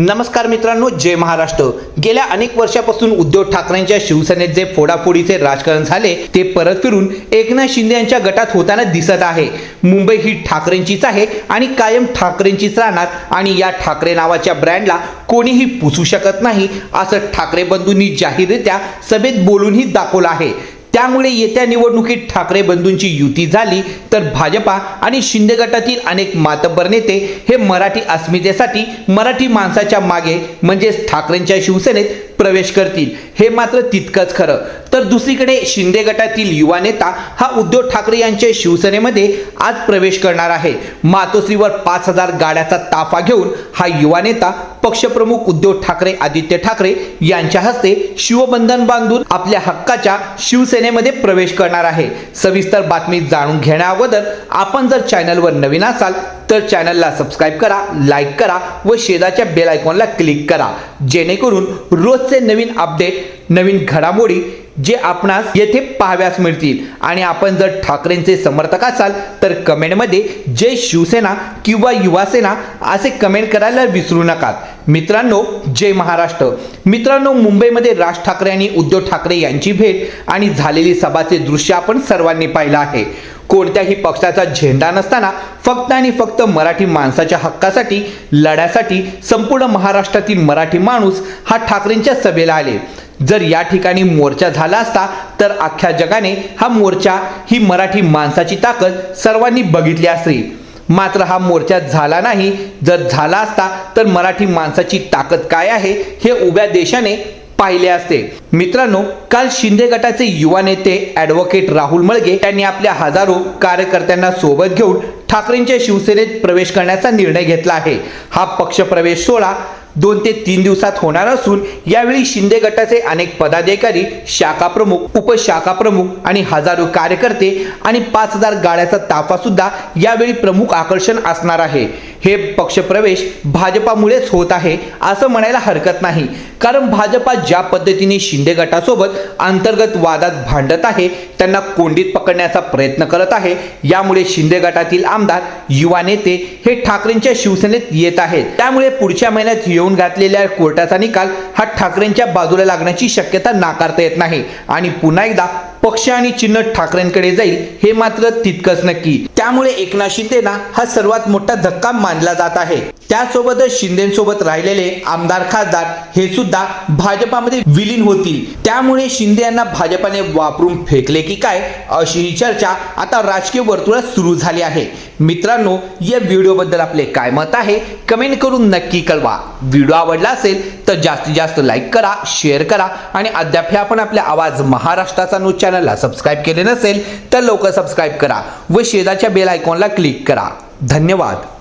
नमस्कार मित्रांनो जय महाराष्ट्र. गेल्या अनेक वर्षापासून उद्धव ठाकरेंच्या शिवसेनेत जे फोडाफोडीचे राजकारण झाले ते परत फिरून एकनाथ शिंदे यांच्या गटात होताना दिसत आहे. मुंबई ही ठाकरेंचीच आहे आणि कायम ठाकरेंचीच राहणार आणि या ठाकरे नावाच्या ब्रँडला कोणीही पुसू शकत नाही असं ठाकरे बंधूंनी जाहीररित्या सभेत बोलूनही दाखवलं आहे. त्यामुळे येत्या निवडणुकीत ठाकरे बंधूंची युती झाली तर भाजपा आणि शिंदे गटातील अनेक मातब्बर नेते हे मराठी अस्मितेसाठी मराठी माणसाच्या मागे म्हणजेच ठाकरेंच्या शिवसेनेत प्रवेश करतील. हे मात्र तितकंच खरं. तर दुसरीकडे शिंदे गटातील युवा नेता हा उद्धव ठाकरे यांच्या शिवसेनेमध्ये आज प्रवेश करणार आहे. मातोश्रीवर पाच हजार गाड्याचा ताफा घेऊन हा युवा नेता पक्षप्रमुख उद्धव ठाकरे आदित्य ठाकरे यांच्या हस्ते शिवबंधन बांधून आपल्या हक्काच्या शिवसेनेमध्ये प्रवेश करणार आहे. सविस्तर बातमी जाणून घेण्याअगोदर आपण जर चॅनलवर नवीन असाल तर चॅनलला सबस्क्राईब करा लाईक करा व शेजाच्या बेल आयकॉनला क्लिक करा. जेणेकरून रोजचे नवीन अपडेट नवीन घडामोडी जे आपणास येथे पाहाव्यास मिळतील. आणि आपण जर ठाकरेंचे समर्थक असाल तर कमेंटमध्ये जय शिवसेना किंवा युवासेना असे कमेंट करायला विसरू नका. मित्रांनो जय महाराष्ट्र. मित्रांनो मुंबईमध्ये राज ठाकरे आणि उद्धव ठाकरे यांची भेट आणि झालेली सभाचे दृश्य आपण सर्वांनी पाहिलं आहे. कोणत्याही पक्षाचा झेंडा नसताना फक्त आणि फक्त मराठी माणसाच्या हक्कासाठी लढ्यासाठी संपूर्ण महाराष्ट्रातील मराठी माणूस हा ठाकरेंच्या सभेला आले. जर या ठिकाणी मोर्चा झाला असता तर अख्ख्या जगाने हा मोर्चा ही मराठी माणसाची ताकद सर्वांनी बघितली असली मात्र हा मोर्चा झाला नाही. जर झाला असता तर मराठी माणसाची ताकद काय आहे हे उभ्या देशाने पाहिले असते. मित्रांनो काल शिंदे गटाचे युवा नेते ॲडव्होकेट राहुल मळगे यांनी आपल्या हजारो कार्यकर्त्यांना सोबत घेऊन ठाकरेंच्या शिवसेनेत प्रवेश करण्याचा निर्णय घेतला आहे. हा पक्षप्रवेश सोहळा दोन ते तीन दिवसात होणार असून यावेळी शिंदे गटाचे अनेक पदाधिकारी शाखा प्रमुख उपशाखा प्रमुख आणि हजारो कार्यकर्ते आणि पाच हजार गाड्याचा ताफा सुद्धा यावेळी प्रमुख आकर्षण असणार आहे. हे पक्षप्रवेश भाजपामुळेच होत आहे असं म्हणायला हरकत नाही. कारण भाजपा ज्या पद्धतीने शिंदे गटासोबत अंतर्गत वादात भांडत आहे त्यांना कोंडीत पकडण्याचा प्रयत्न करत आहे. यामुळे शिंदे गटातील आमदार युवा नेते हे ठाकरेंच्या शिवसेनेत येत आहेत. त्यामुळे पुढच्या महिन्यात येऊन घातलेल्या कोर्टाचा निकाल हा ठाकरेंच्या बाजूला लागण्याची शक्यता नाकारता येत नाही. आणि पुन्हा एकदा पक्ष आणि चिन्ह ठाकरेंकडे जाईल हे मात्र तितकंच नक्की. त्यामुळे एकनाथ शिंदेना हा सर्वात मोठा धक्का मानला जात आहे. त्यासोबतच शिंदेसोबत राहिलेले आमदार खासदार हे सुद्धा भाजपामध्ये विलीन होतील. त्यामुळे शिंदे यांना भाजपाने वापरून फेकले की काय अशी ही चर्चा आता राजकीय वर्तुळात सुरू झाली आहे. मित्रांनो या व्हिडिओबद्दल आपले काय मत आहे कमेंट करून नक्की कळवा. व्हिडिओ आवडला असेल तर जास्तीत जास्त लाईक करा शेअर करा आणि अद्याप हे आपण आपल्या आवाज महाराष्ट्राचा न्यूज चॅनलला सबस्क्राईब केले नसेल तर लवकर सबस्क्राईब करा व शेजाच्या बेल आयकॉनला क्लिक करा. धन्यवाद.